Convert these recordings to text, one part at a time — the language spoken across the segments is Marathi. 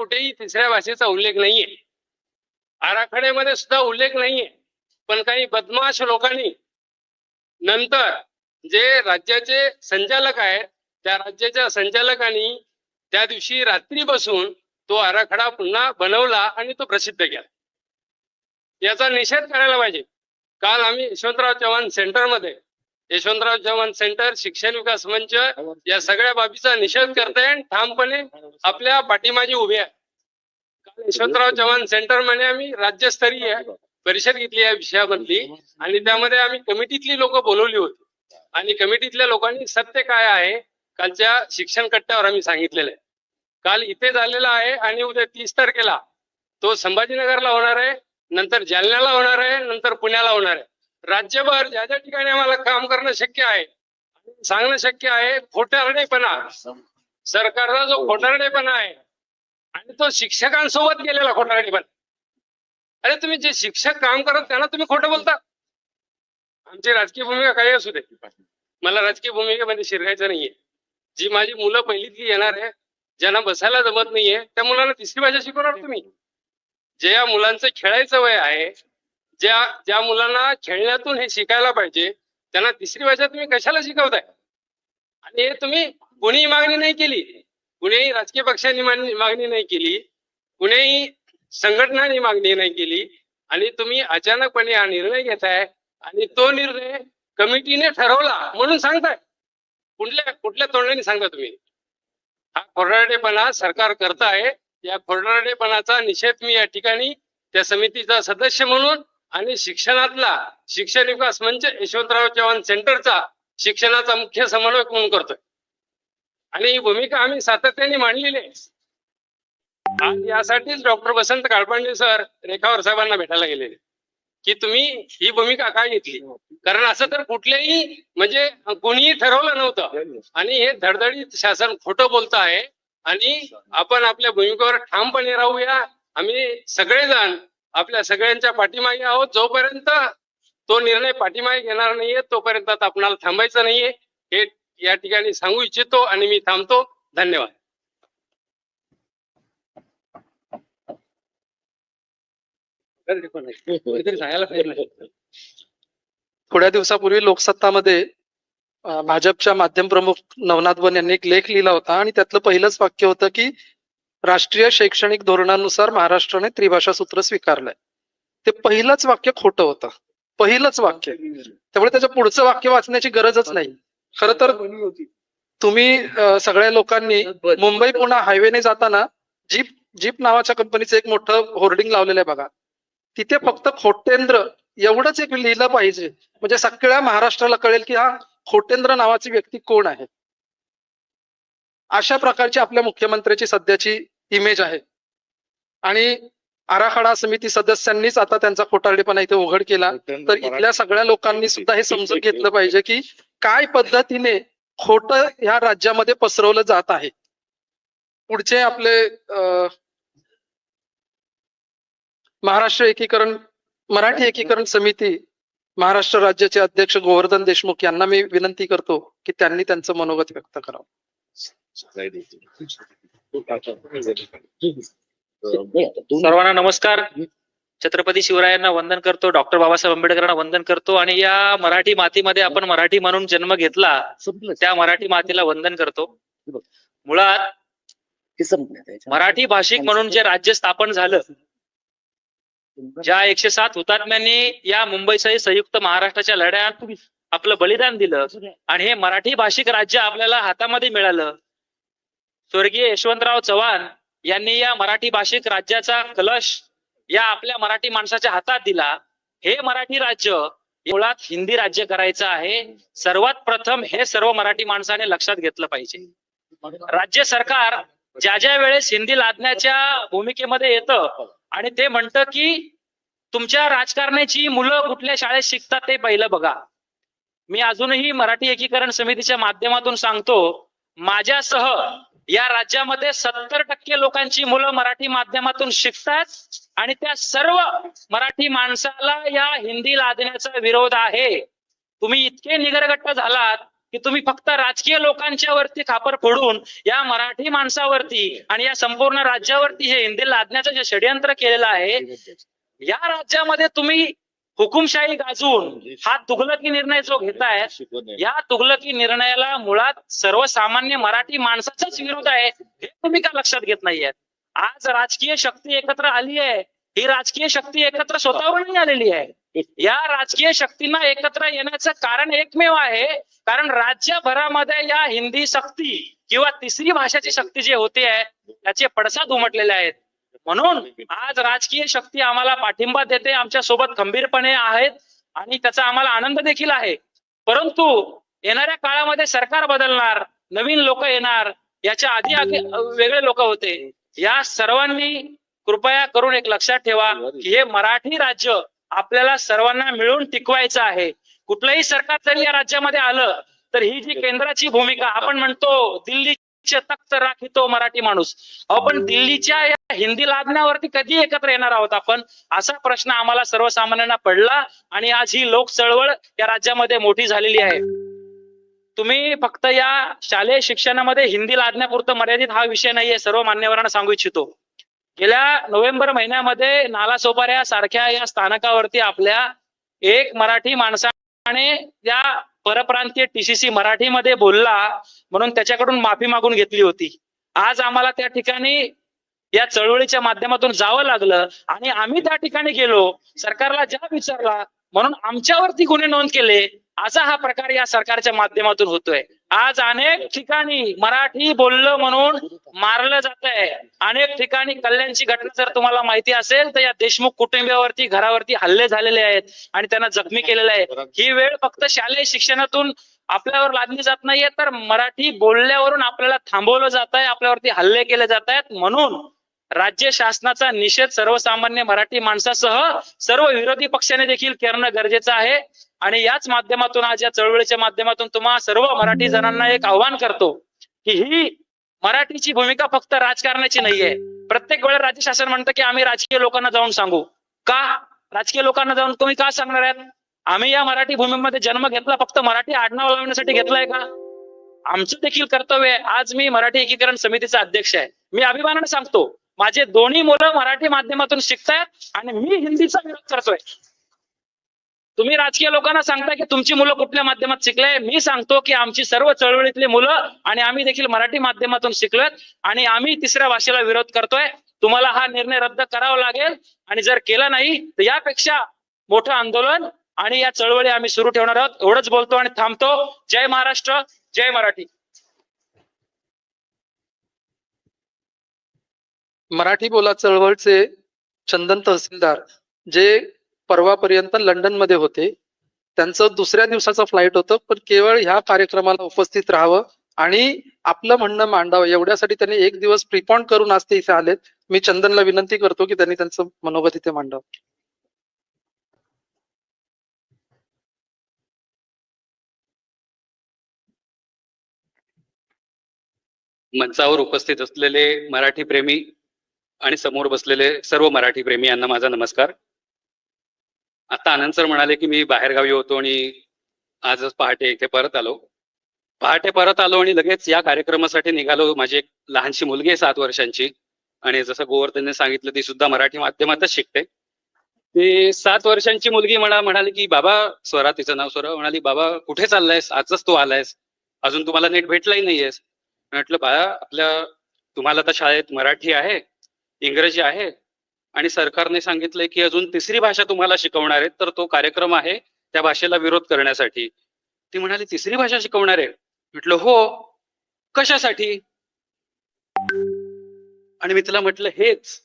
कुठेही तिसऱ्या भाषेचा उल्लेख नाहीये. आराखड्यामध्ये सुद्धा उल्लेख नाहीये. पण काही बदमाश लोकांनी नंतर जे राज्याचे संचालक आहेत त्या राज्याच्या संचालकांनी त्या दिवशी रात्री बसून तो आराखडा पुन्हा बनवला आणि तो प्रसिद्ध केला. याचा निषेध करायला पाहिजे. काल आम्ही यशवंतराव चव्हाण सेंटरमध्ये यशवंतराव चव्हाण सेंटर शिक्षण विकास मंच या सगळ्या बाबीचा निषेध करताय आणि ठामपणे आपल्या पाठीमागे उभे आहे. काल यशवंतराव चव्हाण सेंटरमध्ये आम्ही राज्यस्तरीय परिषद घेतली या विषयामधली आणि त्यामध्ये आम्ही कमिटीतली लोक बोलवली होती. आणि कमिटीतल्या लोकांनी सत्य काय आहे कालच्या शिक्षण कट्ट्यावर आम्ही सांगितलेलं आहे. काल इथे झालेला आहे आणि उद्या तीस तारखेला तो संभाजीनगरला होणार आहे नंतर जालन्याला होणार आहे नंतर पुण्याला होणार आहे. राज्यभर ज्या ज्या ठिकाणी आम्हाला काम करणं शक्य आहे सांगणं शक्य आहे खोटारडेपणा सरकारचा जो खोटारडेपणा आहे आणि तो शिक्षकांसोबत गेलेला खोटारडेपणा. अरे तुम्ही जे शिक्षक काम करत त्यांना तुम्ही खोटं बोलता? आमची राजकीय भूमिका काही असू दे. मला राजकीय भूमिकेमध्ये शिरकायचं नाहीये. जी माझी मुलं पहिलीतली येणार आहे ज्यांना बसायला जमत नाहीये त्या मुलांना तिसरी भाषा शिकवणार तुम्ही. जे या मुलांचं खेळायचं वय आहे ज्या ज्या मुलांना खेळण्यातून हे शिकायला पाहिजे त्यांना तिसरी भाषा तुम्ही कशाला शिकवताय? आणि हे तुम्ही कोणीही मागणी नाही केली कुणीही राजकीय पक्षांनी मागणी नाही केली कुणीही संघटनांनी मागणी नाही केली आणि तुम्ही अचानकपणे हा निर्णय घेताय आणि तो निर्णय कमिटीने ठरवला म्हणून सांगताय. कुठल्या कुठल्या तोंडाने सांगता तुम्ही? हा खोडारडेपणा सरकार करताय या खोडारडेपणाचा निषेध मी या ठिकाणी त्या समितीचा सदस्य म्हणून आणि शिक्षणातला शिक्षण विकास मंच यशवंतराव चव्हाण सेंटरचा शिक्षणाचा मुख्य समन्वयक म्हणून करतोय? आणि ही भूमिका आम्ही सातत्याने मांडलेली आहे. यासाठीच डॉक्टर वसंत काळपांडे सर रेखावर साहेबांना भेटायला गेलेले की तुम्ही ही भूमिका काय घेतली? कारण असं तर कुठल्याही म्हणजे कोणीही ठरवलं नव्हतं. आणि हे धडधडीत शासन खोटं बोलत आहे. आणि आपण आपल्या भूमिकेवर ठामपणे राहूया. आम्ही सगळेजण आपल्या सगळ्यांच्या पाठीमागे आहोत. जोपर्यंत तो निर्णय पाठीमागे घेणार नाहीये तोपर्यंत आपणाला थांबायचं नाहीये. हे या ठिकाणी सांगू इच्छितो आणि मी थांबतो. धन्यवाद. थोड्या दिवसापूर्वी लोकसत्तामध्ये भाजपच्या माध्यम प्रमुख नवनाथ वन यांनी एक लेख लिहिला होता आणि त्यातलं पहिलंच वाक्य होतं की राष्ट्रीय शैक्षणिक धोरणानुसार महाराष्ट्राने त्रिभाषा सूत्र स्वीकारलंय. ते पहिलंच वाक्य खोटं होतं. पहिलंच वाक्य. त्यामुळे त्याच्या पुढचं वाक्य वाचण्याची गरजच नाही. खर तर तुम्ही सगळ्या लोकांनी मुंबई पुन्हा हायवेने जाताना जीप जीप नावाच्या कंपनीचं एक मोठं होर्डिंग लावलेलं आहे बघा. तिथे फक्त खोटेंद्र एवढंच एक लिहिलं पाहिजे. म्हणजे सगळ्या महाराष्ट्राला कळेल की हा खोटेंद्र नावाची व्यक्ती कोण आहे? अशा प्रकारची आपल्या मुख्यमंत्र्याची सध्याची इमेज आहे. आणि आराखडा समिती सदस्यांनीच आता त्यांचा खोटारडेपणा इथे उघड केला. तर इथल्या सगळ्या लोकांनी सुद्धा हे समजून घेतलं पाहिजे की काय पद्धतीने खोट ह्या राज्यामध्ये पसरवलं जात आहे. पुढचे आपले महाराष्ट्र एकीकरण मराठी एकीकरण समिती महाराष्ट्र राज्याचे अध्यक्ष गोवर्धन देशमुख यांना मी विनंती करतो की त्यांनी त्यांचं मनोगत व्यक्त करावं. सर्वांना नमस्कार. छत्रपती शिवरायांना वंदन करतो डॉक्टर बाबासाहेब आंबेडकरांना वंदन करतो आणि या मराठी मातीमध्ये आपण मराठी म्हणून जन्म घेतला त्या मराठी मातीला वंदन करतो. मुळात मराठी भाषिक म्हणून जे राज्य स्थापन झालं ज्या एकशे सात हुतात्म्यांनी या मुंबईसह संयुक्त महाराष्ट्राच्या लढ्यात आपलं बलिदान दिलं आणि हे मराठी भाषिक राज्य आपल्याला हातामध्ये मिळालं. स्वर्गीय यशवंतराव चव्हाण यांनी या मराठी भाषिक राज्याचा कलश या आपल्या मराठी माणसाच्या हातात दिला. हे मराठी राज्य मुळात हिंदी राज्य करायचं आहे. सर्वात प्रथम हे सर्व मराठी माणसाने लक्षात घेतलं पाहिजे. राज्य सरकार ज्या ज्या वेळेस हिंदी लादण्याच्या भूमिकेमध्ये येतं आणि ते म्हणतं की तुमच्या राजकारण्याची मुलं कुठल्या शाळेत शिकतात ते पहिलं बघा. मी अजूनही मराठी एकीकरण समितीच्या माध्यमातून सांगतो माझ्यासह या राज्यामध्ये सत्तर टक्के लोकांची मुलं मराठी माध्यमातून शिकतात आणि त्या सर्व मराठी माणसाला या हिंदी लादण्याचा विरोध आहे. तुम्ही इतके निगरगट्ट झालात की तुम्ही फक्त राजकीय लोकांच्या वरती खापर फोडून या मराठी माणसावरती आणि या संपूर्ण राज्यावरती हे हिंदी लादण्याचं जे षडयंत्र केलेलं आहे या राज्यामध्ये तुम्ही हुकुमशाही गाजवून हा तुघलकी निर्णय जो घेताय या तुघलकी निर्णयाला मुळात सर्वसामान्य मराठी माणसाचाच विरोध आहे हे तुम्ही का लक्षात घेत नाहीये आज राजकीय शक्ती एकत्र आली आहे ही राजकीय शक्ती एकत्र स्वतःवर नाही आलेली आहे. या राजकीय शक्तींना एकत्र येण्याचं कारण एकमेव आहे कारण राज्यभरामध्ये या हिंदी सक्ती किंवा तिसरी भाषाची शक्ती जी होती आहे त्याचे पडसाद उमटलेले आहेत. म्हणून आज राजकीय शक्ती आम्हाला पाठिंबा देते आमच्यासोबत खंबीरपणे आहेत आणि त्याचा आम्हाला आनंद देखील आहे. परंतु येणाऱ्या काळामध्ये सरकार बदलणार नवीन लोक येणार याच्या आधी आधी वेगळे लोक होते. या सर्वांनी कृपया करून एक लक्षात ठेवा की हे मराठी राज्य आपल्याला सर्वांना मिळून टिकवायचं आहे. कुठलंही सरकार जरी या राज्यामध्ये आलं तर ही जी केंद्राची भूमिका आपण म्हणतो दिल्ली दिल्लीचे तख्त राखितो मराठी माणूस. अहो पण दिल्लीच्या या हिंदी लादण्यावरती कधी एकत्र येणार आहोत आपण? असा प्रश्न आम्हाला सर्वसामान्यांना पडला आणि आज ही लोक चळवळ या राज्यामध्ये मोठी झालेली आहे. तुम्ही फक्त या शालेय शिक्षणामध्ये हिंदी लादण्यापुरतं मर्यादित हा विषय नाहीये सर्व मान्यवरांना सांगू इच्छितो. गेल्या नोव्हेंबर महिन्यामध्ये नालासोपाऱ्या सारख्या या स्थानकावरती आपल्या एक मराठी माणसाने या परप्रांतीय टीसीसी मराठीमध्ये बोलला. म्हणून त्याच्याकडून माफी मागून घेतली होती. आज आम्हाला त्या ठिकाणी या चळवळीच्या माध्यमातून जावं लागलं आणि आम्ही त्या ठिकाणी गेलो. सरकारला ज्या विचारला म्हणून आमच्यावरती गुन्हे नोंद केले. असा हा प्रकार या सरकारच्या माध्यमातून होतोय. आज अनेक ठिकाणी मराठी बोललं म्हणून मारलं जात आहे अनेक ठिकाणी कल्याणची घटना जर तुम्हाला माहिती असेल तर या देशमुख कुटुंबियावरती घरावरती हल्ले झालेले आहेत आणि त्यांना जखमी केलेले आहे ही वेळ फक्त शालेय शिक्षणातून आपल्यावर लादली जात नाहीये तर मराठी बोलल्यावरून आपल्याला थांबवलं जात आहे आपल्यावरती हल्ले केले जात आहेत म्हणून राज्य शासनाचा निषेध सर्वसामान्य मराठी माणसासह सर्व विरोधी पक्षाने देखील करणं गरजेचं आहे. आणि याच माध्यमातून आज या चळवळीच्या माध्यमातून तुम्हा सर्व मराठी जणांना एक आव्हान करतो की ही मराठीची भूमिका फक्त राजकारणाची नाहीये. प्रत्येक वेळेला राज्य शासन म्हणतं की आम्ही राजकीय लोकांना जाऊन सांगू. का? राजकीय लोकांना जाऊन तुम्ही का सांगणार आहात? आम्ही या मराठी भूमीमध्ये जन्म घेतला फक्त मराठी आडनाव लावण्यासाठी घेतलाय का? आमचं देखील कर्तव्य आहे. आज मी मराठी एकीकरण समितीचा अध्यक्ष आहे. मी अभिमानाने सांगतो माझे दोन्ही मुलं मराठी माध्यमातून शिकतायत आणि मी हिंदीचा विरोध करतोय. तुम्ही राजकीय लोकांना सांगता की तुमची मुलं कुठल्या माध्यमात शिकले? मी सांगतो की आमची सर्व चळवळीतली मुलं आणि आम्ही देखील मराठी माध्यमातून शिकलोय आणि आम्ही तिसऱ्या भाषेला विरोध करतोय. तुम्हाला हा निर्णय रद्द करावा लागेल आणि जर केला नाही तर यापेक्षा मोठं आंदोलन आणि या चळवळी आम्ही सुरू ठेवणार आहोत. एवढंच बोलतो आणि थांबतो. जय महाराष्ट्र जय मराठी. मराठी बोला चळवळचे चंदन तहसीलदार जे परवापर्यंत लंडनमध्ये होते. त्यांचं दुसऱ्या दिवसाचं फ्लाईट होतं पण केवळ ह्या कार्यक्रमाला उपस्थित राहावं आणि आपलं म्हणणं मांडावं. एवढ्यासाठी त्यांनी एक दिवस प्रिपॉन्ड करून आज ते इथे आलेत. मी चंदनला विनंती करतो की त्यांनी त्यांचं मनोगत इथे मांडावं. मंचावर उपस्थित असलेले मराठी प्रेमी आणि समोर बसलेले सर्व मराठी प्रेमी यांना माझा नमस्कार. आता आनंद सर म्हणाले की मी बाहेरगावी होतो आणि आजच पहाटे इथे परत आलो. पहाटे परत आलो आणि लगेच या कार्यक्रमासाठी निघालो माझी एक लहानशी मुलगी आहे सात वर्षांची आणि जसं गोवर्धनने सांगितलं ती सुद्धा मराठी माध्यमातच शिकते. ती सात वर्षांची मुलगी म्हणा म्हणाली की बाबा स्वरा तिचं नाव स्वरा. म्हणाली बाबा कुठे चाललायस? आजच तू आलायस. अजून तुम्हाला नीट भेटलाही नाहीयेस. म्हटलं बाळा आपल्या तुम्हाला तर शाळेत मराठी आहे इंग्रजी आहे आणि सरकारने सांगितलंय की अजून तिसरी भाषा तुम्हाला शिकवणार आहेत तर तो कार्यक्रम आहे त्या भाषेला विरोध करण्यासाठी. ती म्हणाली तिसरी भाषा शिकवणार आहे? म्हटलं हो. कशासाठी? आणि मी तिला म्हटलं हेच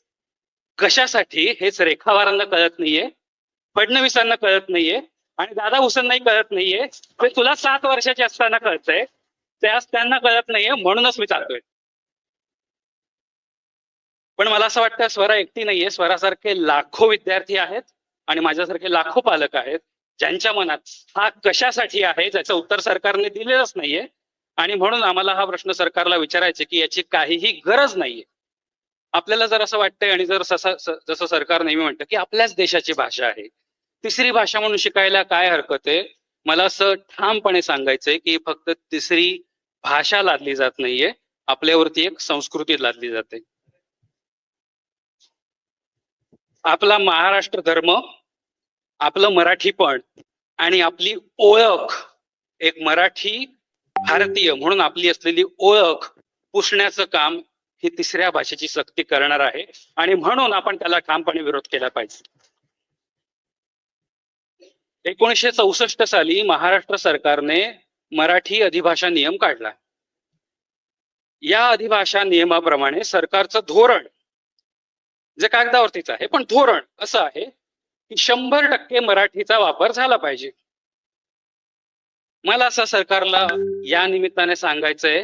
कशासाठी? हेच रेखावारांना कळत नाहीये फडणवीसांना कळत नाहीये आणि दादा हुसेंनाही कळत नाहीये. ते तुला सात वर्षाचे असताना कळतंय. त्यास त्यांना कळत नाहीये म्हणूनच मी चालतोय. पण मला असं वाटतं स्वरा एकटी नाहीये. स्वरासारखे लाखो विद्यार्थी आहेत आणि माझ्यासारखे लाखो पालक आहेत ज्यांच्या मनात हा कशासाठी आहे त्याचं उत्तर सरकारने दिलेलंच नाहीये. आणि म्हणून आम्हाला हा प्रश्न सरकारला विचारायचे की याची काहीही गरज नाहीये. आपल्याला जर असं वाटतंय आणि जर जसं सरकार नेहमी म्हणतं की आपल्याच देशाची भाषा आहे. तिसरी भाषा म्हणून शिकायला काय हरकत आहे? मला असं ठामपणे सांगायचंय की फक्त तिसरी भाषा लादली जात नाहीये आपल्यावरती एक संस्कृती लादली जाते. आपला महाराष्ट्र धर्म आपलं मराठीपण आणि आपली ओळख एक मराठी भारतीय म्हणून आपली असलेली ओळख पुसण्याचं काम ही तिसऱ्या भाषेची सक्ती करणार आहे. आणि म्हणून आपण त्याला ठामपणे विरोध केला पाहिजे. एकोणीसशे चौसष्ट साली महाराष्ट्र सरकारने मराठी अधिभाषा नियम काढला. या अधिभाषा नियमाप्रमाणे सरकारचं धोरण जे कागदावरतीच आहे पण धोरण असं आहे की शंभर टक्के मराठीचा वापर झाला पाहिजे. मला असं सरकारला या निमित्ताने सांगायचंय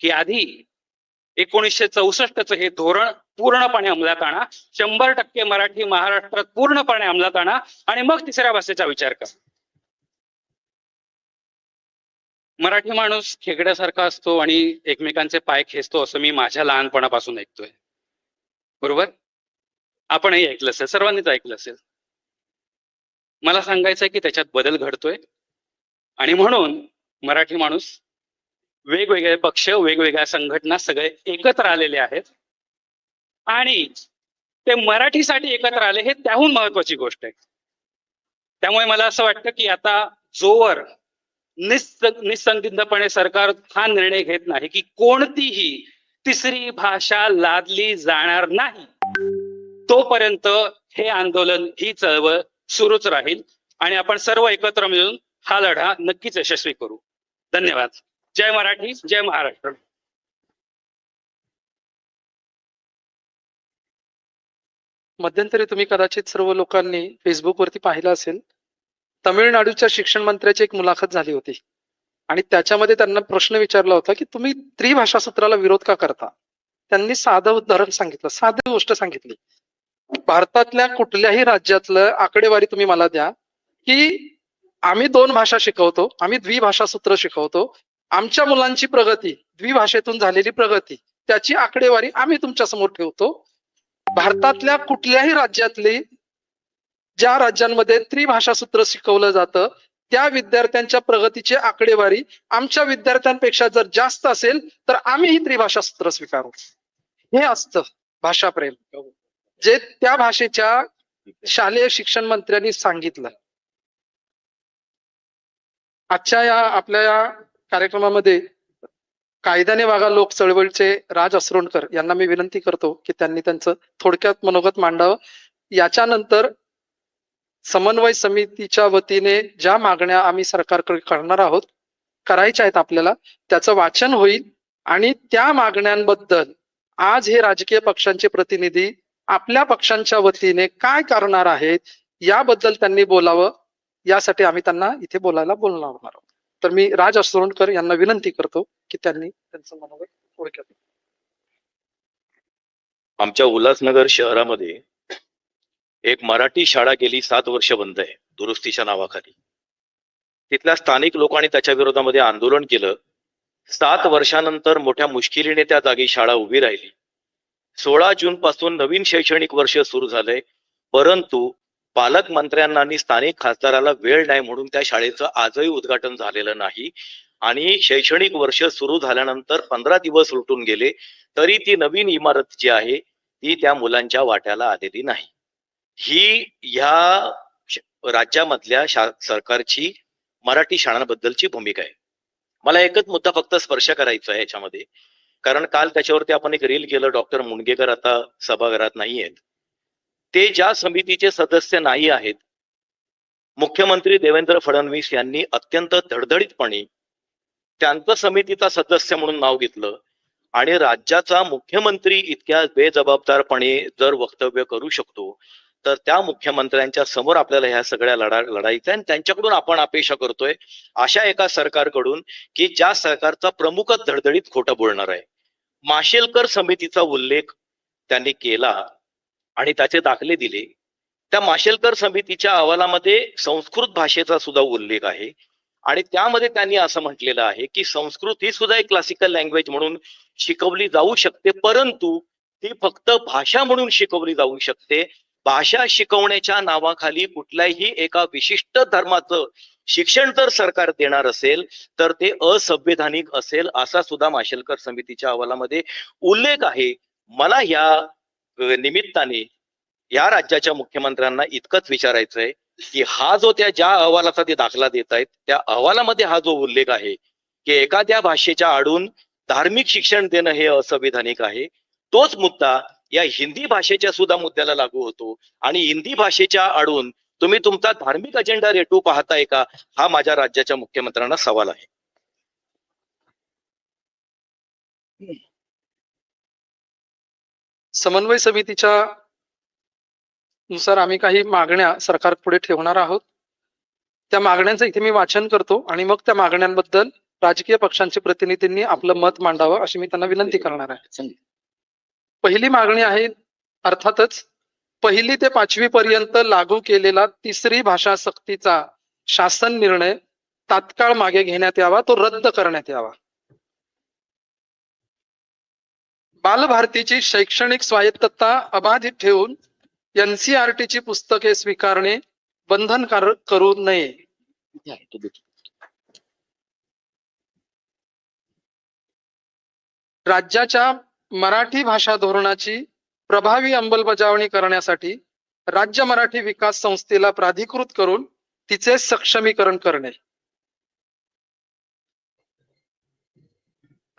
की आधी एकोणीसशे चौसष्टचं हे धोरण पूर्णपणे अंमलात आणा. शंभर टक्के मराठी महाराष्ट्रात पूर्णपणे अंमलात आणा आणि मग तिसऱ्या भाषेचा विचार करा. मराठी माणूस खेकड्यासारखा असतो आणि एकमेकांचे पाय खेचतो असं मी माझ्या लहानपणापासून ऐकतोय. बरोबर? आपणही ऐकलं असेल सर्वांनीच ऐकलं असेल. मला सांगायचंय की त्याच्यात बदल घडतोय. आणि म्हणून मराठी माणूस वेगवेगळे पक्ष वेगवेगळ्या संघटना सगळे एकत्र आलेले आहेत. आणि ते मराठीसाठी एकत्र आले हे त्याहून महत्वाची गोष्ट आहे. त्यामुळे मला असं वाटतं की आता जोवर निस निसंदिग्धपणे सरकार हा निर्णय घेत नाही की कोणतीही तिसरी भाषा लादली जाणार नाही तोपर्यंत हे आंदोलन ही चळवळ सुरूच राहील आणि आपण सर्व एकत्र मिळून हा लढा नक्कीच यशस्वी करू. धन्यवाद. जय मराठी जय महाराष्ट्र. मध्यंतरी तुम्ही कदाचित सर्व लोकांनी फेसबुकवरती पाहिलं असेल तमिळनाडूच्या शिक्षण मंत्र्याची एक मुलाखत झाली होती. आणि त्याच्यामध्ये त्यांना प्रश्न विचारला होता की तुम्ही त्रिभाषा सूत्राला विरोध का करता? त्यांनी साधं उदाहरण सांगितलं साधी गोष्ट सांगितली. भारतातल्या कुठल्याही राज्यातलं आकडेवारी तुम्ही मला द्या की आम्ही दोन भाषा शिकवतो आम्ही द्विभाषा सूत्र शिकवतो आमच्या मुलांची प्रगती द्विभाषेतून झालेली प्रगती त्याची आकडेवारी आम्ही तुमच्यासमोर ठेवतो भारतातल्या कुठल्याही राज्यातली ज्या राज्यांमध्ये त्रिभाषा सूत्र शिकवलं जातं त्या विद्यार्थ्यांच्या प्रगतीची आकडेवारी आमच्या विद्यार्थ्यांपेक्षा जर जास्त असेल तर आम्ही ही त्रिभाषा सूत्र स्वीकारू. हे असतं भाषाप्रेम. जे त्या भाषेच्या शालेय शिक्षण मंत्र्यांनी सांगितलं. आजच्या या आपल्या या कार्यक्रमामध्ये कायद्याने वागा लोक चळवळीचे राज असरोणकर यांना मी विनंती करतो की त्यांनी त्यांचं थोडक्यात मनोगत मांडावं. याच्यानंतर समन्वय समितीच्या वतीने ज्या मागण्या आम्ही सरकारकडे करणार आहोत करायच्या आहेत आपल्याला त्याचं वाचन होईल आणि त्या मागण्यांबद्दल आज हे राजकीय पक्षांचे प्रतिनिधी आपल्या पक्षांच्या वतीने काय करणार आहेत याबद्दल त्यांनी बोलावं यासाठी आम्ही त्यांना इथे बोलायला बोलणार आहोत. तर मी राज असरोणकर यांना विनंती करतो की त्यांनी त्यांचं मनोगत थोडक्यात आमच्या उल्हासनगर शहरामध्ये एक मराठी शाळा गेली सात वर्ष बंद आहे दुरुस्तीच्या नावाखाली. तिथल्या स्थानिक लोकांनी त्याच्या विरोधामध्ये आंदोलन केलं. सात वर्षानंतर मोठ्या मुश्किलीने त्या जागी शाळा उभी राहिली. सोळा जून पासून नवीन शैक्षणिक वर्ष सुरू झालंय. परंतु पालकमंत्र्यांना आणि स्थानिक खासदाराला वेळ नाही म्हणून त्या शाळेचं आजही उद्घाटन झालेलं नाही. आणि शैक्षणिक वर्ष सुरू झाल्यानंतर पंधरा दिवस उलटून गेले तरी ती नवीन इमारत जी आहे ती त्या मुलांच्या वाट्याला आलेली नाही. ही ह्या राज्यामधल्या शा सरकारची मराठी शाळांबद्दलची भूमिका आहे. मला एकच मुद्दा फक्त स्पर्श करायचा आहे याच्यामध्ये कारण काल त्याच्यावरती आपण एक रील केलं डॉक्टर मुणगेकर आता सभागृहात नाही आहेत ते ज्या समितीचे सदस्य नाही आहेत मुख्यमंत्री देवेंद्र फडणवीस यांनी अत्यंत धडधडीतपणे त्यांचं समितीचा सदस्य म्हणून नाव घेतलं आणि राज्याचा मुख्यमंत्री इतक्या बेजबाबदारपणे जर वक्तव्य करू शकतो तर त्या मुख्यमंत्र्यांच्या समोर आपल्याला ह्या सगळ्या लढा लढायच्या आणि त्यांच्याकडून आपण अपेक्षा करतोय अशा एका सरकारकडून की ज्या सरकारचा प्रमुखच धडधडीत खोटं बोलणार आहे. माशेलकर समितीचा उल्लेख त्यांनी केला आणि त्याचे दाखले दिले. त्या माशेलकर समितीच्या अहवालामध्ये संस्कृत भाषेचा सुद्धा उल्लेख आहे. आणि त्यामध्ये त्यांनी असं म्हटलेलं आहे की संस्कृत ही सुद्धा एक क्लासिकल लँग्वेज म्हणून शिकवली जाऊ शकते परंतु ती फक्त भाषा म्हणून शिकवली जाऊ शकते. भाषा शिकवण्याच्या नावाखाली कुठल्याही एका विशिष्ट धर्माचं शिक्षण जर सरकार देणार असेल तर ते असंविधानिक असेल असा सुद्धा माशेलकर समितीच्या अहवालामध्ये उल्लेख आहे. मला या निमित्ताने या राज्याच्या मुख्यमंत्र्यांना इतकंच विचारायचं आहे की हा जो त्या ज्या अहवालाचा ते दाखला देत आहेत त्या अहवालामध्ये हा जो उल्लेख आहे की एखाद्या भाषेच्या आडून धार्मिक शिक्षण देणं हे असंविधानिक आहे तोच मुद्दा या हिंदी भाषेच्या सुद्धा मुद्द्याला लागू होतो. आणि हिंदी भाषेच्या आडून तुम्ही तुमचा धार्मिक अजेंडा रेटू पाहताय का हा माझ्या राज्याच्या मुख्यमंत्र्यांना सवाल आहे. समन्वय समितीच्या नुसार आम्ही काही मागण्या सरकार पुढे ठेवणार आहोत. त्या मागण्यांचं इथे मी वाचन करतो आणि मग त्या मागण्यांबद्दल राजकीय पक्षांच्या प्रतिनिधींनी आपलं मत मांडावं अशी मी त्यांना विनंती करणार आहे. पहिली मागणी आहे अर्थातच पहिली ते पाचवी पर्यंत लागू केलेला तिसरी भाषा सक्तीचा शासन निर्णय तात्काळ मागे घेण्यात यावा तो रद्द करण्यात यावा. बालभारतीची शैक्षणिक स्वायत्तता अबाधित ठेवून एनसीआरटी ची पुस्तके स्वीकारणे बंधनकारक करू नये. राज्याच्या मराठी भाषा धोरणाची प्रभावी अंमलबजावणी करण्यासाठी राज्य मराठी विकास संस्थेला प्राधिकृत करून तिचे सक्षमीकरण करणे.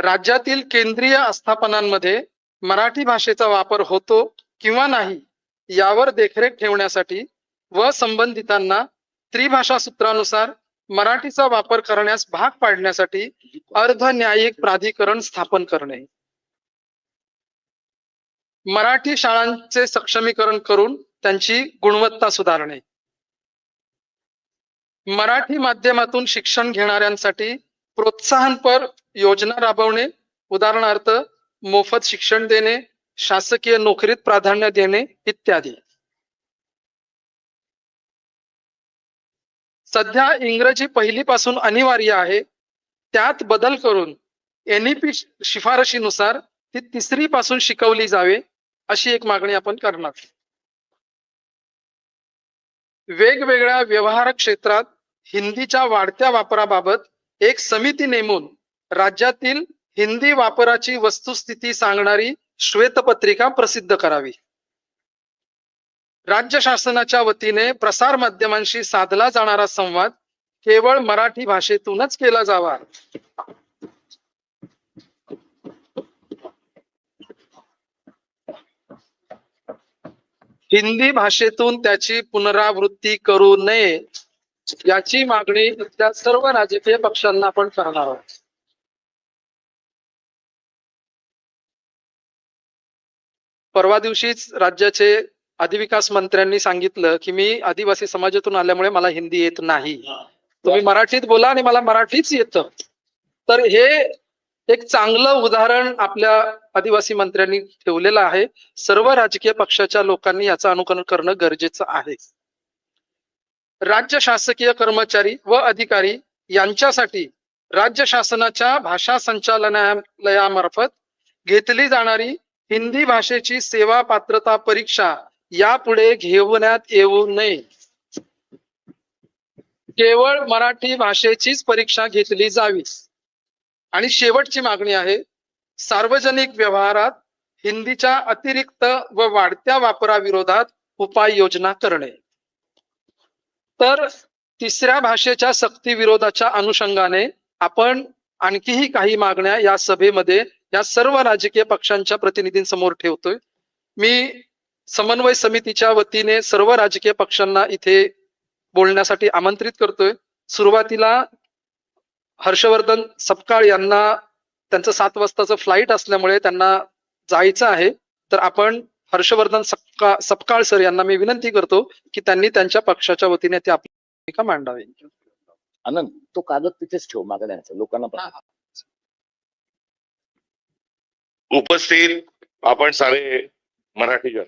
राज्यातील केंद्रीय आस्थापनांमध्ये मराठी भाषेचा वापर होतो किंवा नाही यावर देखरेख ठेवण्यासाठी व संबंधितांना त्रिभाषा सूत्रानुसार मराठीचा वापर करण्यास भाग पाडण्यासाठी अर्ध न्यायिक प्राधिकरण स्थापन करणे. मराठी शाळांचे सक्षमीकरण करून त्यांची गुणवत्ता सुधारणे. मराठी माध्यमातून शिक्षण घेणाऱ्यांसाठी प्रोत्साहनपर योजना राबवणे उदाहरणार्थ मोफत शिक्षण देणे शासकीय नोकरीत प्राधान्य देणे इत्यादी. सध्या इंग्रजी पहिलीपासून अनिवार्य आहे. त्यात बदल करून एनईपी शिफारशीनुसार ती तिसरी पासून शिकवली जावे अशी एक मागणी आपण करणार. वेगवेगळ्या व्यवहार क्षेत्रात हिंदीच्या वाढत्या वापराबाबत एक समिती नेमून राज्यातील हिंदी वापराची वस्तुस्थिती सांगणारी श्वेतपत्रिका प्रसिद्ध करावी. राज्य शासनाच्या वतीने प्रसार माध्यमांशी साधला जाणारा संवाद केवळ मराठी भाषेतूनच केला जावा. हिंदी भाषेतून त्याची पुनरावृत्ती करू नये याची मागणी इथल्या सर्व राजकीय पक्षांना आपण करणार आहोत. परवा दिवशीच राज्याचे अधिविकास मंत्र्यांनी सांगितलं की मी आदिवासी समाजातून आल्यामुळे मला हिंदी येत नाही. तुम्ही मराठीत बोला आणि मला मराठीच येतं. तर हे एक चांगलं उदाहरण आपल्या आदिवासी मंत्र्यांनी ठेवलेलं आहे. सर्व राजकीय पक्षाच्या लोकांनी याचं अनुकरण करणं गरजेचं आहे. राज्य शासकीय कर्मचारी व अधिकारी यांच्यासाठी राज्य शासनाच्या भाषा संचालनालयामार्फत घेतली जाणारी हिंदी भाषेची सेवा पात्रता परीक्षा यापुढे घेवण्यात येऊ नये. केवळ मराठी भाषेचीच परीक्षा घेतली जावी. आणि शेवटची मागणी आहे सार्वजनिक व्यवहारात हिंदीच्या अतिरिक्त व वाढत्या वापराविरोधात उपाययोजना करणे. तर तिसऱ्या भाषेच्या सक्ती विरोधाच्या अनुषंगाने आपण आणखीही काही मागण्या या सभेमध्ये या सर्व राजकीय पक्षांच्या प्रतिनिधींसमोर ठेवतोय. मी समन्वय समितीच्या वतीने सर्व राजकीय पक्षांना इथे बोलण्यासाठी आमंत्रित करतोय. सुरुवातीला हर्षवर्धन सपकाळ यांना त्यांचं सात वाजताचं फ्लाईट असल्यामुळे त्यांना जायचं आहे. तर आपण हर्षवर्धन सप सपकाळ सर यांना मी विनंती करतो की त्यांनी त्यांच्या पक्षाच्या वतीने ते आपली भूमिका मांडावी. आनंद तो कागद तिथेच ठेव मागण्याचा लोकांना उपस्थित आपण सारे मराठीजन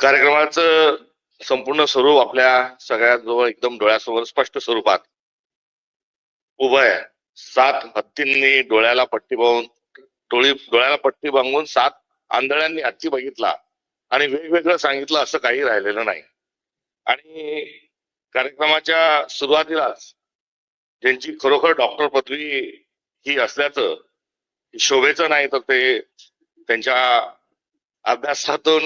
कार्यक्रमाचं संपूर्ण स्वरूप आपल्या सगळ्या जवळ एकदम डोळ्यासमोर स्पष्ट स्वरूपात उभं आहे. सात हत्तींनी डोळ्याला पट्टी बांधून डोळी डोळ्याला पट्टी बांधून सात आंधळ्यांनी हत्ती बघितला आणि वेगवेगळं सांगितलं असं काही राहिलेलं नाही. आणि कार्यक्रमाच्या सुरुवातीलाच ज्यांची खरोखर डॉक्टर पदवी ही असल्याचं शोभेचं नाही तर ते त्यांच्या अभ्यासातून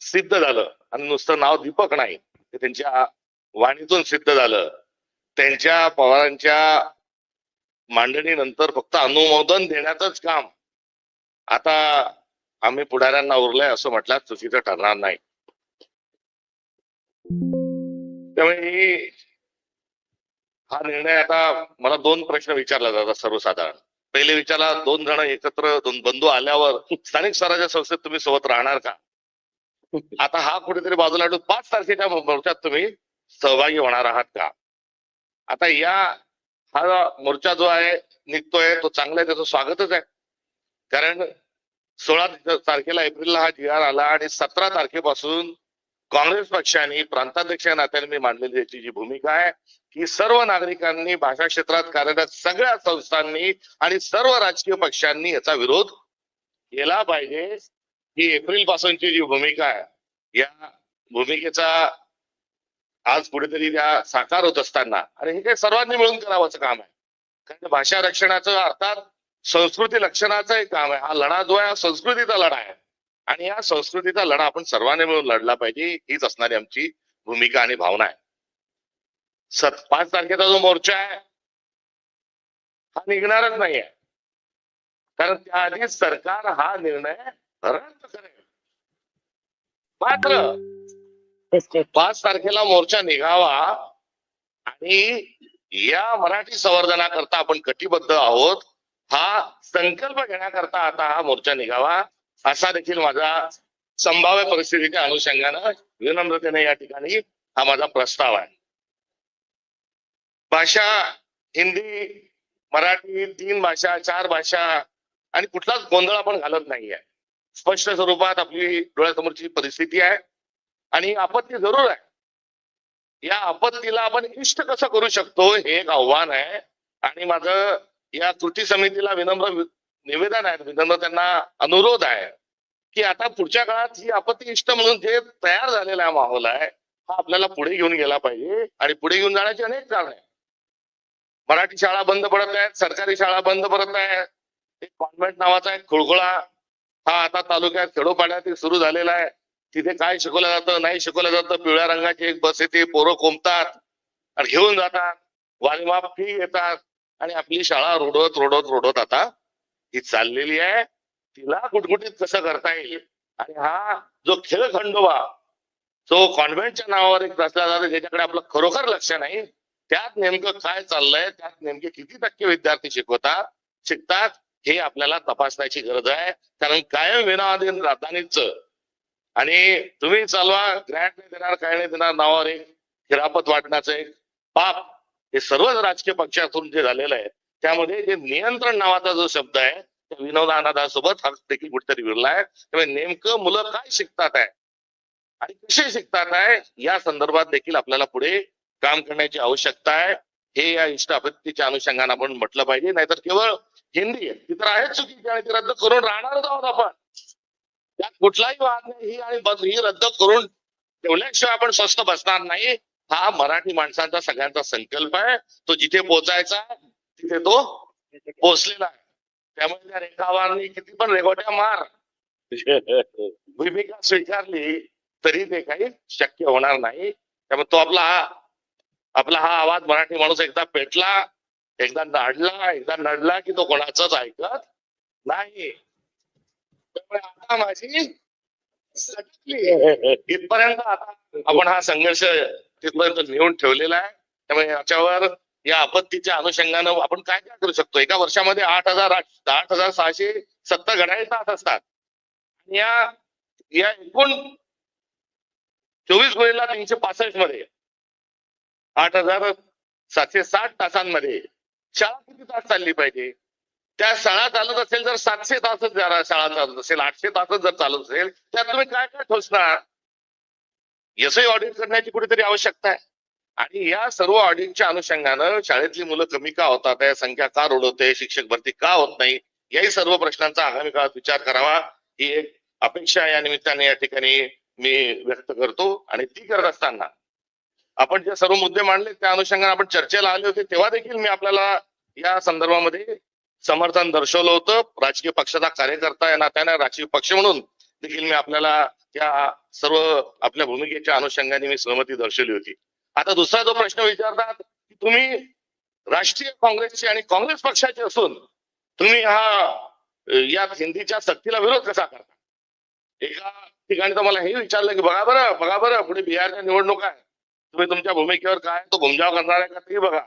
सिद्ध झालं. आणि नुसतं नाव दीपक नाही ते त्यांच्या वाणीतून सिद्ध झालं. त्यांच्या पवारांच्या मांडणीनंतर फक्त अनुमोदन देण्याचंच काम. आता आम्ही पुढाऱ्यांना उरलंय असं म्हटलं चुकीचं ठरणार नाही. त्यामुळे ही- हा निर्णय आता मला दोन प्रश्न विचारला जातात सर्वसाधारण. पहिले विचारला दोन जण एकत्र दोन बंधू आल्यावर स्थानिक स्वराज्य संस्थेत तुम्ही सोबत राहणार का? आता हा कुठेतरी बाजूला ठेवून पाच तारखेच्या मोर्चात तुम्ही सहभागी होणार आहात का? आता या हा मोर्चा जो आहे निघतोय तो चांगला आहे त्याचं स्वागतच आहे. कारण सोळा तारखेला एप्रिलला हा जी आर आला आणि सतरा तारखेपासून काँग्रेस पक्षाने प्रांताध्यक्ष नात्याने मी मांडलेली याची जी भूमिका आहे की सर्व नागरिकांनी भाषा क्षेत्रात कार्यरत सगळ्या संस्थांनी आणि सर्व राजकीय पक्षांनी याचा विरोध केला पाहिजे. ही एप्रिल पासूनची जी भूमिका आहे या भूमिकेचा आज कुठेतरी त्या साकार होत असताना आणि हे काही सर्वांनी मिळून करावंच काम आहे. कारण भाषा रक्षणाचं अर्थात संस्कृती लक्षणाचं एक काम आहे. हा लढा जो आहे हा संस्कृतीचा लढा आहे. आणि या संस्कृतीचा लढा आपण सर्वांनी मिळून लढला पाहिजे हीच असणारी आमची भूमिका आणि भावना आहे. सत पाच तारखेचा जो मोर्चा आहे हा निघणारच नाही आहे. कारण त्याआधी सरकार हा निर्णय रद्द करेल. मात्र पाच तारखेला मोर्चा निघावा आणि या मराठी संवर्धनाकरता आपण कटिबद्ध आहोत हा संकल्प घेण्याकरता आता हा मोर्चा निघावा असा देखील माझा संभाव्य परिस्थितीच्या अनुषंगानं विनम्रतेने या ठिकाणी हा माझा प्रस्ताव आहे. भाषा हिंदी मराठी तीन भाषा चार भाषा आणि कुठलाच गोंधळ आपण घालत नाहीये. स्पष्ट स्वरूपात आपली डोळ्यासमोरची परिस्थिती आहे आणि आपत्ती जरूर आहे. या आपत्तीला आपण इष्ट कसं करू शकतो हे एक आव्हान आहे आणि माझं या कृती समितीला विनम्र निवेदन आहे विनम्र त्यांना अनुरोध आहे की आता पुढच्या काळात ही आपत्ती इष्ट म्हणून जे तयार झालेला माहोल आहे हा आपल्याला पुढे घेऊन गेला पाहिजे आणि पुढे घेऊन जाण्याची अनेक कारण आहे मराठी शाळा बंद पडत आहेत सरकारी शाळा बंद पडत आहेत एक कॉन्व्हेंट नावाचा एक खुळखुळा हा आता तालुक्यात खेडोपाड्यात सुरू झालेला आहे. तिथे काय शिकवलं जातं नाही शिकवलं जातं पिवळ्या रंगाची एक बस येते पोरं कोंबतात आणि घेऊन जातात. वारीमाप फी येतात. आणि आपली शाळा रोडवत रोडवत रोडवत आता ही चाललेली आहे. तिला कुटकुटीत कसं करता येईल? आणि हा जो खेळ खंडोबा जो कॉन्व्हेंटच्या नावावर एक रचला जातो ज्याच्याकडे आपलं खरोखर लक्ष नाही त्यात नेमकं काय चाललंय? त्यात नेमके किती टक्के विद्यार्थी शिकवतात शिकतात हे आपल्याला तपासण्याची गरज आहे. कारण कायम विनाधीन राजधानीच. आणि तुम्ही चालवा ग्रँट नाही देणार काय नाही देणार नावावर एक खिरापत वाटण्याचं एक पाप हे सर्वच राजकीय पक्षातून जे झालेलं आहे त्यामध्ये जे नियंत्रण नावाचा जो शब्द आहे त्या विनोद आनंदासोबत हा देखील कुठेतरी विरला आहे. त्यामुळे नेमकं मुलं काय शिकतात आहे आणि कसे शिकतात आहे या संदर्भात देखील आपल्याला पुढे काम करण्याची आवश्यकता आहे. हे या इष्ट आपत्तीच्या अनुषंगाने आपण म्हटलं पाहिजे. नाहीतर केवळ हिंदी आहे ती तर आहेच चुकीची आणि ती रद्द करून राहणारच आहोत आपण. त्यात कुठलाही वाद नाही ही आणि बस ही रद्द करून ठेवल्याशिवाय आपण स्वस्त बसणार नाही. हा मराठी माणसांचा सगळ्यांचा संकल्प आहे. तो जिथे पोहोचायचा आहे तिथे तो पोहोचलेला आहे. त्यामुळे त्या रेखावारनी किती पण रेगोट्या मार. भूमिका स्वीकारली तरी ते काही शक्य होणार नाही. त्यामुळे तो आपला हा आपला हा आवाज मराठी माणूस एकदा पेटला एकदा नाडला एकदा नडला की तो कोणाचाच ऐकत नाही. त्यामुळे आता माझी सटकली. इथपर्यंत आता आपण हा संघर्ष तिथपर्यंत नेऊन ठेवलेला आहे. त्यामुळे याच्यावर या आपत्तीच्या अनुषंगानं आपण काय काय करू शकतो? एका वर्षामध्ये आठ हजार आठ हजार सहाशे सत्तर घड्याळी तास असतात. या या एकूण चोवीस गुणिला तीनशे पासष्टमध्ये आठ हजार सातशे साठ तासांमध्ये शाळा किती तास चालली पाहिजे? त्या शाळा चालत असेल जर सातशे तासच जरा शाळा चालत असेल आठशे तासच जर चालत असेल त्यात तुम्ही काय काय ठोसणार? याचंही ऑडिट करण्याची कुठेतरी आवश्यकता आहे. आणि या सर्व ऑडिटच्या अनुषंगानं शाळेतली मुलं कमी का होतात आहे संख्या का रोडवते शिक्षक भरती का होत नाही याही सर्व प्रश्नांचा आगामी काळात विचार करावा. ही एक अपेक्षा या निमित्ताने या ठिकाणी मी व्यक्त करतो. आणि ती करत असताना आपण जे सर्व मुद्दे मांडले त्या अनुषंगाने आपण चर्चेला आले होते तेव्हा देखील मी आपल्याला या संदर्भामध्ये समर्थन दर्शवलं होतं. राजकीय पक्षाचा कार्यकर्ता या नात्याने राजकीय पक्ष म्हणून देखील मी आपल्याला या सर्व आपल्या भूमिकेच्या अनुषंगाने मी सहमती दर्शवली होती. आता दुसरा जो प्रश्न विचारतात की तुम्ही राष्ट्रीय काँग्रेसचे आणि काँग्रेस पक्षाचे असून तुम्ही हा या हिंदीच्या सक्तीला विरोध कसा करता? एका ठिकाणी तर मला हे विचारलं की बघा बरं बघा बरं पुढे बिहारच्या निवडणूक आहे. तुम्ही तुमच्या भूमिकेवर काय तो घुमजाव करणार आहे का ते बघा.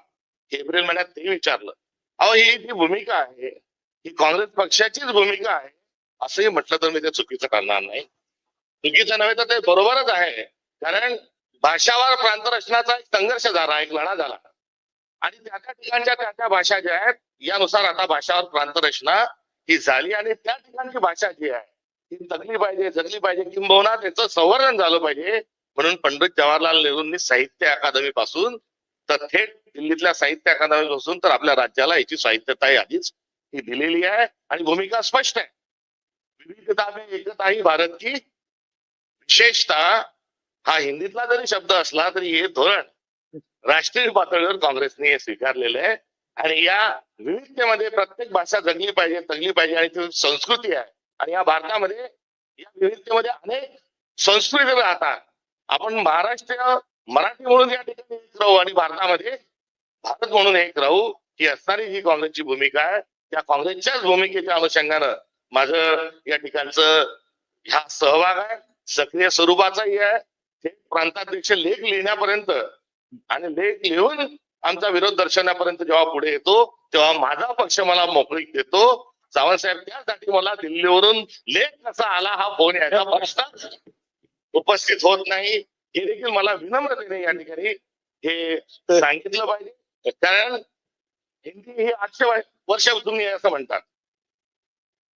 एप्रिल महिन्यात ते विचारलं. अहो ही जी भूमिका आहे ही काँग्रेस पक्षाचीच भूमिका आहे असंही म्हटलं तर मी ते चुकीचं करणार नाही. चुकीचं नव्हे तर ते बरोबरच आहे. कारण भाषावर प्रांत रचनाचा एक संघर्ष झाला एक लढा झाला. आणि त्या त्या ठिकाणच्या त्या त्या भाषा ज्या आहेत यानुसार आता भाषावर प्रांत रचना ही झाली आणि त्या ठिकाणची भाषा जी आहे ती जगली पाहिजे जगली पाहिजे. किंबहुना त्याचं संवर्धन झालं पाहिजे. म्हणून पंडित जवाहरलाल नेहरूंनी साहित्य अकादमी पासून तर थेट दिल्लीतल्या साहित्य अकादमी पासून तर आपल्या राज्याला याची साहित्यता ही आधीच ही दिलेली आहे. आणि भूमिका स्पष्ट आहे. विविधता में एकता ही भारत की विशेषतः हा हिंदीतला जरी शब्द असला तरी हे धोरण राष्ट्रीय पातळीवर काँग्रेसने हे स्वीकारलेलं आहे. आणि या विविधतेमध्ये प्रत्येक भाषा जगली पाहिजे जगली पाहिजे आणि ती संस्कृती आहे. आणि या भारतामध्ये या विविधतेमध्ये अनेक संस्कृती राहतात. आपण महाराष्ट्र मराठी म्हणून या ठिकाणी एक राहू आणि भारतामध्ये भारत म्हणून एक राहू ही असणारी जी काँग्रेसची भूमिका आहे. त्या काँग्रेसच्याच भूमिकेच्या अनुषंगानं माझं या ठिकाणचं ह्या सहभाग आहे. सक्रिय स्वरूपाचाही आहे. ते प्रांताध्यक्ष लेख लिहिण्यापर्यंत आणि लेख लिहून आमचा विरोध दर्शवण्यापर्यंत जेव्हा पुढे येतो तेव्हा माझा पक्ष मला मोकळीक देतो. सावंत साहेब त्यासाठी मला दिल्लीवरून लेख कसा आला हा फोन याचा प्रश्न उपस्थित होत नाही. हे देखील मला विनम्रतेने या ठिकाणी हे सांगितलं पाहिजे. कारण हिंदी ही आठशे वर्ष तुम्ही असं म्हणतात.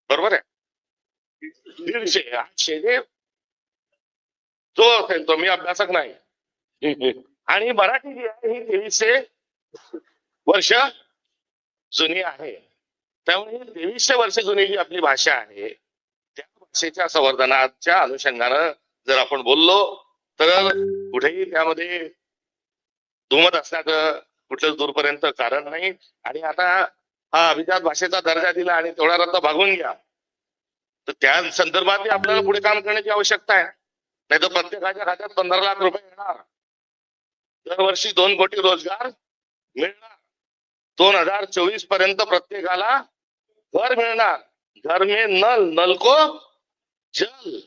बरोबर आहे? दीडशे आठशे तो जो असेल तो मी अभ्यासक नाही. आणि मराठी जी आहे ही तेवीसशे वर्ष जुनी आहे. त्यामुळे ही तेवीसशे वर्ष जुनी जी आपली भाषा आहे त्या भाषेच्या संवर्धनाच्या अनुषंगानं जर आपण बोललो तर कुठेही त्यामध्ये दुमत असण्याचं कुठलंच दूरपर्यंत कारण नाही. आणि आता हा अभिजात भाषेचा दर्जा दिला आणि तेवढा रद्द भागून घ्या. तर त्या संदर्भात आपल्याला पुढे काम करण्याची आवश्यकता आहे. नाही तर प्रत्येकाच्या खात्यात पंधरा लाख रुपये येणार. दरवर्षी दोन कोटी रोजगार मिळणार. दोन हजार चोवीसपर्यंत प्रत्येकाला घर मिळणार. घर मे नल नलको जल.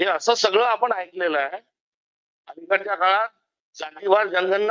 हे असं सगळं आपण ऐकलेलं आहे. अलीकडच्या काळात जातीवार जनगणना